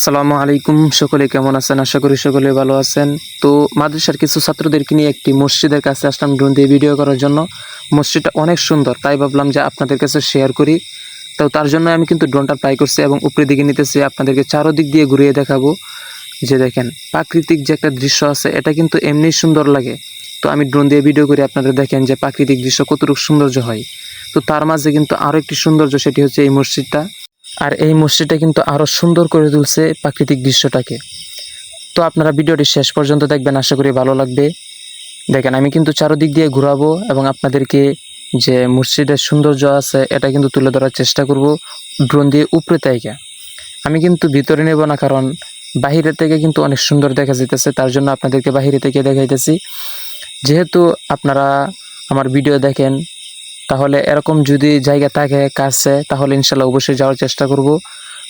সালামু আলাইকুম, সকলে কেমন আছেন? আশা করি সকলে ভালো আছেন। তো মাদ্রাসার কিছু ছাত্রদেরকে নিয়ে একটি মসজিদের কাছে আসলাম ড্রোন দিয়ে ভিডিও করার জন্য। মসজিদটা অনেক সুন্দর, তাই ভাবলাম যে আপনাদের কাছে শেয়ার করি। তো তার জন্য আমি কিন্তু ড্রোনটা ট্রাই করছি এবং উপরের দিকে নিতেছি, আপনাদেরকে চারোদিক দিয়ে ঘুরিয়ে দেখাবো। যে দেখেন, প্রাকৃতিক যে একটা দৃশ্য আছে, এটা কিন্তু এমনি সুন্দর লাগে। তো আমি ড্রোন দিয়ে ভিডিও করে আপনাদের দেখেন যে প্রাকৃতিক দৃশ্য কতটুকু সৌন্দর্য হয়। তো তার মাঝে কিন্তু আরও একটি সৌন্দর্য, সেটি হচ্ছে এই মসজিদটা। আর এই মসজিদটা কিন্তু আরও সুন্দর করে তুলছে প্রাকৃতিক দৃশ্যটাকে। তো আপনারা ভিডিওটি শেষ পর্যন্ত দেখবেন, আশা করি ভালো লাগবে। দেখেন, আমি কিন্তু চারোদিক দিয়ে ঘোরাবো এবং আপনাদেরকে যে মসজিদের সৌন্দর্য আছে, এটা কিন্তু তুলে ধরার চেষ্টা করব ড্রোন দিয়ে উপরে থেকে। আমি কিন্তু ভিতরে নেব না, কারণ বাহিরে থেকে কিন্তু অনেক সুন্দর দেখা যেতেছে তার জন্য আপনাদেরকে বাহিরে থেকে দেখাইতেছি। যেহেতু আপনারা আমার ভিডিও দেখেন তাহলে এরকম যদি জায়গা থাকে, কাছে, তাহলে ইনশাল্লাহ অবশ্যই যাওয়ার চেষ্টা করব।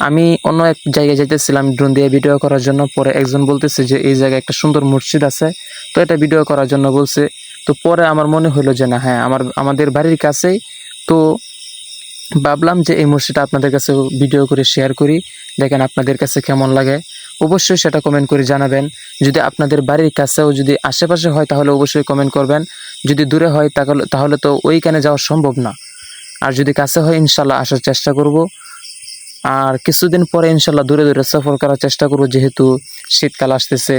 আমি অন্য এক জায়গায় যাইতেছিলাম, ড্রোন দিয়ে ভিডিও করার জন্য। পরে একজন বলতেছে যে, এই জায়গায় একটা সুন্দর মসজিদ আছে। তো এটা ভিডিও করার জন্য বলছে। তো পরে আমার মনে হলো যে, না হ্যাঁ আমার, আমাদের বাড়ির কাছেই। তো ভাবলাম যে, এই মসজিদটা আপনাদের কাছে ভিডিও করে শেয়ার করি। দেখেন আপনাদের কাছে কেমন লাগে। অবশ্যই সেটা কমেন্ট করে জানাবেন। যদি আপনাদের বাড়ির কাছেও যদি আশেপাশে হয়, তাহলে অবশ্যই কমেন্ট করবেন। যদি দূরে হয় তাহলে তাহলে তো ওইখানে যাওয়া সম্ভব না। আর যদি কাছে হয়, ইনশাল্লাহ আসার চেষ্টা করব। আর কিছুদিন পরে ইনশাল্লাহ দূরে দূরে সফর করার চেষ্টা করব, যেহেতু শীতকাল আসতেছে,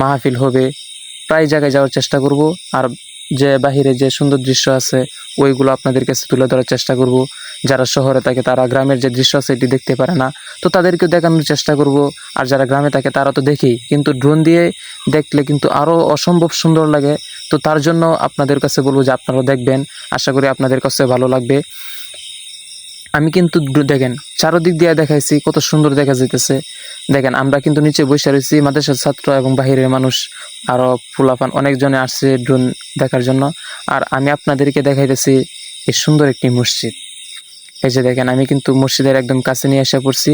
মাহফিল হবে, প্রায় জায়গায় যাওয়ার চেষ্টা করব। আর যে বাহিরে যে সুন্দর দৃশ্য আছে, ওইগুলো আপনাদের কাছে তুলে ধরার চেষ্টা করব। যারা শহরে থাকে তারা গ্রামের যে দৃশ্য আছে এটি দেখতে পারে না। তো তাদেরকে দেখানোর চেষ্টা করব। আর যারা গ্রামে থাকে তারা তো দেখেই, কিন্তু ড্রোন দিয়ে দেখলে কিন্তু আরও অসম্ভব সুন্দর লাগে। তো তার জন্য আপনাদের কাছে বলব যে আপনারাও দেখবেন। আশা করি আপনাদের কাছে ভালো লাগবে। আমি কিন্তু দেখেন, চারোদিক দিয়ে দেখাইছি, কত সুন্দর দেখা যাইতেছে। দেখেন, আমরা কিন্তু নিচে বসে রয়েছি, মাদ্রাসার ছাত্র এবং বাহিরের মানুষ। আরও ফুলাফান, অনেকজনে আসছে ড্রোন দেখার জন্য। আর আমি আপনাদেরকে দেখাইতেছি এই সুন্দর একটি মসজিদ। এই যে দেখেন, আমি কিন্তু মসজিদের একদম কাছে নিয়ে এসে পড়ছি।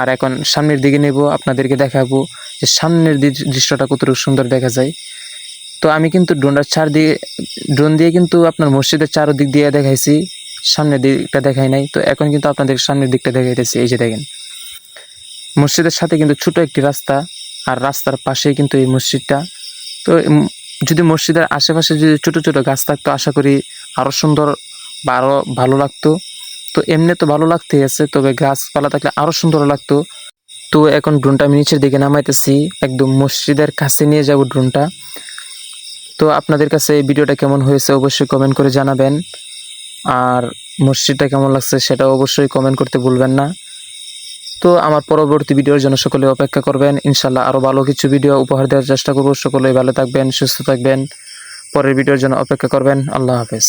আর এখন সামনের দিকে নেব, আপনাদেরকে দেখাবো যে সামনের দৃশ্যটা কতটুকু সুন্দর দেখা যায়। তো আমি কিন্তু ড্রোনটার চার দিয়ে, ড্রোন দিয়ে কিন্তু আপনার মসজিদের চারদিক দিয়ে দেখাইছি। সামনের দিকটা দেখাই নাই। তো এখন কিন্তু আপনাদের সামনের দিকটা দেখাইতেছি। এই যে দেখেন, মসজিদের সাথে কিন্তু ছোট একটি রাস্তা। আর রাস্তার পাশেই কিন্তু এই মসজিদটা। তো যদি মসজিদের আশেপাশে যদি ছোট ছোট গাছ থাকতো, আশা করি আরও সুন্দর বা আরও ভালো লাগতো। তো এমনি তো ভালো লাগতেই আছে, তবে গাছপালা থাকলে আরও সুন্দর লাগতো। তো এখন ড্রোনটা আমি নিচের দিকে নামাইতেছি, একদম মসজিদের কাছে নিয়ে যাব ড্রোনটা। তো আপনাদের কাছে এই ভিডিওটা কেমন হয়েছে অবশ্যই কমেন্ট করে জানাবেন। আর মসজিদটা কেমন লাগছে সেটা অবশ্যই কমেন্ট করতে ভুলবেন না। তো আমার পরবর্তী ভিডিওর জন্য সকলে অপেক্ষা করবেন। ইনশাল্লাহ আরও ভালো কিছু ভিডিও উপহার দেওয়ার চেষ্টা করব। সকলেই ভালো থাকবেন, সুস্থ থাকবেন। পরের ভিডিওর জন্য অপেক্ষা করবেন। আল্লাহ হাফেজ।